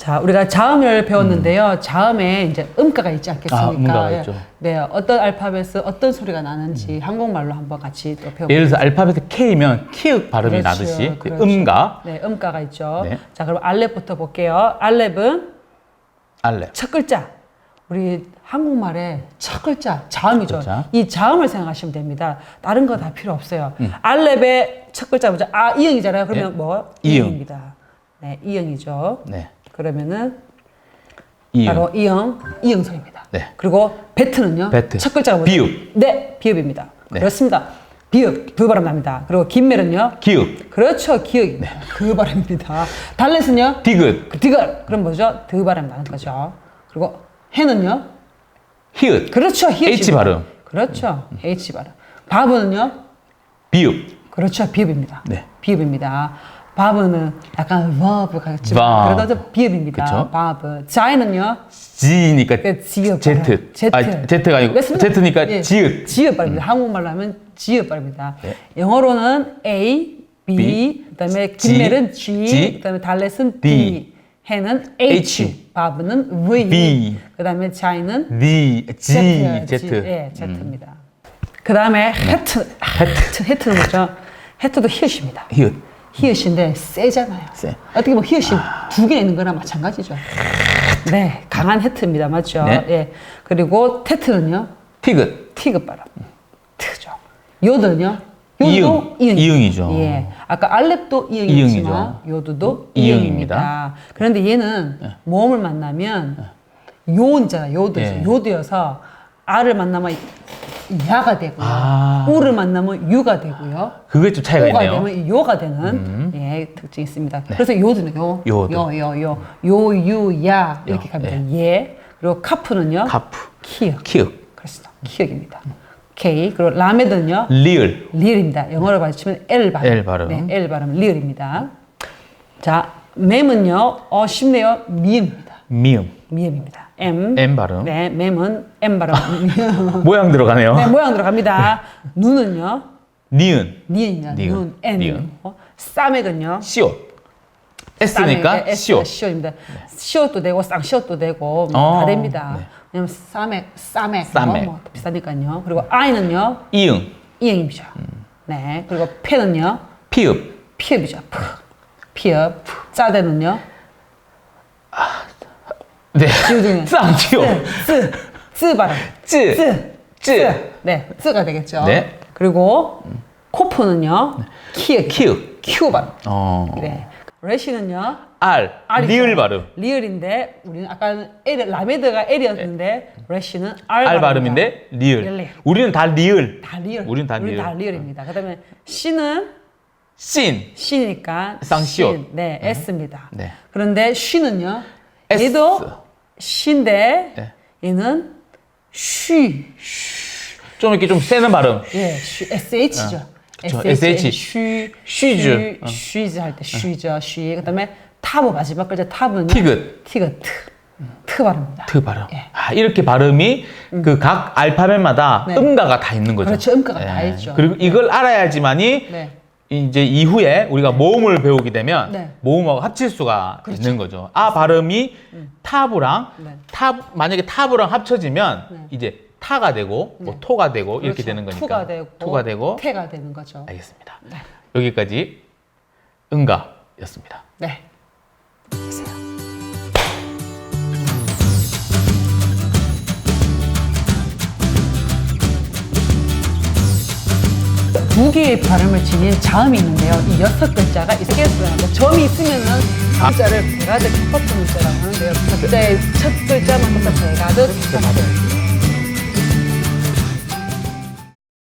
자, 우리가 자음을 배웠는데요. 자음에 이제 음가가 있지 않겠습니까? 아, 음가가 예. 있죠. 네, 어떤 알파벳은 어떤 소리가 나는지 한국말로 한번 같이 또 배워볼게요. 예를 들어서 알파벳 K면 키읔 발음이 그렇죠, 나듯이 그 그렇죠. 음가 네, 음가가 있죠. 네. 자, 그럼 알렙부터 볼게요. 알렙은 알렙. 첫 글자. 우리 한국말의 첫 글자 자음이죠. 글자. 이 자음을 생각하시면 됩니다. 다른 거 다 필요 없어요. 알렙의 첫 글자 먼저 아 이응이잖아요. 그러면 음. 네. 뭐 이응. 이응입니다. 네, 이응이죠. 네. 그러면은 이응. 바로 이응, 이응성입니다. 네. 그리고 베트는요? 베트. 첫 글자가 뭐죠? 비읍. 네, 비읍입니다. 네. 그렇습니다. 비읍, 두 발음 납니다. 그리고 김멜은요? 기읍. 그렇죠, 기억입니다. 그 발음입니다. 달렛은요? 디귿. 그 디귿. 그럼 뭐죠? 드 발음 나는 거죠. 그리고 해는요? 히읗. 그렇죠, 히읗. H 발음. 그렇죠, H 발음. 바브는요? 비읍. 그렇죠, 비읍입니다. 네. 비읍입니다. 바브는 약간 버브 같지만 바. 그래도 좀 비읍입니다. 그쵸. 바브. 자이는요? G니까 그 지읒. 아, Z가 아니고 맞습니다. Z니까 예, 지읒. 지읒 발음입니다. 한국말로 하면 지읒 발음입니다. 네. 영어로는 A, B, B, 그다음에 김멜은 G, G, 그다음에 달렛은 D, D, 해는 H, H, 바브는 V, V, 그다음에 자이는 D, G, Z, Z. 음. 예, Z입니다. 그다음에 헤트, 헤트, 헤트는 뭐죠? 헤트도 히읗입니다. 히읗. 히읗인데 세잖아요. 세. 어떻게 보면 히읗이 두 개 있는 거나 마찬가지죠. 네, 강한 헤트입니다. 맞죠? 네. 예. 그리고 테트는요, 티귿. 티귿 발음. 트죠. 요드는요, 요드도 이응. 이응이죠. 예. 아까 알렙도 이응이지만 이응이죠. 요드도 이응입니다. 이응입니다. 그런데 얘는 모음을 만나면 요잖아, 요드. 예. 요드여서 알을 만나면 야가 되고요. 아. 우를 만나면 유가 되고요. 그게 좀 차이가 오가 있네요. 음. 되면 요가 되는 예, 특징이 있습니다. 그래서 요드는 요, 요드. 요, 요, 요, 요, 유, 야 이렇게 요, 갑니다. 예. 그리고 카프는요. 카프. 키읔. 키읔. 그렇습니다. 키읔입니다. K. 그리고 라메드는요. 리을. 리을입니다. 영어로 발치면 L 발음. L 발음. 네, L 발음 리을입니다. 자, 맴은요. 어 쉽네요. 미음입니다. 미음. 미음입니다. M. M 발음. 네, 맴은 M 발음. 모양 들어가네요. 네, 모양 들어갑니다. 눈은요. 니은. 니은이냐. 니은. 눈. N. 니은. 어? 싸맥은요. 시옷. S니까 네, 시옷. 시옷입니다. 시옷도 되고 쌍시옷도 되고 어, 다 됩니다. 네. 왜냐면 싸맥, 싸맥, 싸맥. 뭐, 뭐 비싸니까요. 그리고 아이는요. 이응. 이응이죠. 네. 그리고 폐는요. 피읍. 피읍이죠. 프. 피읍. 짜대는요. 네. 지우중에. 쌍지오. 쯔. 쯔 발음. 쯔. 쯔. 쯔. 네. 쯔가 되겠죠. 네. 그리고 코프는요. 키읔. 키읔. 큐 발음. 어. 네. 레시는요. R. R이죠. 리을 발음. 리을인데 우리는 아까 L, 라메드가 L이었는데 레시는 R, 발음이다. 발음인데 리을. 리을. 우리는 다 리을. 다 리을. 우린 다 리을. 다 리을입니다. 그다음에 C는 씬. C니까 쌍시옷. 신. 네, S입니다. 네. 그런데 쉬는요. S. 얘도 쉬인데 네. 얘는 쉬. 좀 이렇게 좀 세는 발음. 예, 쉬, SH죠. 어, 그쵸, SH. 쉬, 쉬즈. 어. 쉬, 쉬즈 할 때 쉬죠, 쉬. 그다음에 타브 마지막 글자 타브는 티귿. 티귿, 트, 트 발음입니다. 트 발음. 예. 아, 이렇게 발음이 그 각 알파벳마다 네. 음가가 다 있는 거죠. 그렇죠, 음가가 다 있죠. 그리고 이걸 알아야지만이 네. 이제 이후에 우리가 모음을 배우게 되면 네. 모음하고 합칠 수가 있는 거죠. 아 발음이 타브랑 네. 타 만약에 타브랑 합쳐지면 네. 이제 타가 되고 뭐 토가 되고 이렇게 그렇죠. 되는 거니까 투가 되고, 토가 되고 태가 되는 거죠. 알겠습니다. 네. 여기까지 응가였습니다. 네. 두 개의 발음을 지닌 자음이 있는데요. 이 여섯 글자가 있겠어요. 점이 있으면은 글자를 대가득 첫 번째 문자라고 하는데요. 첫 글자의 첫 글자만 해서 대가득 대가득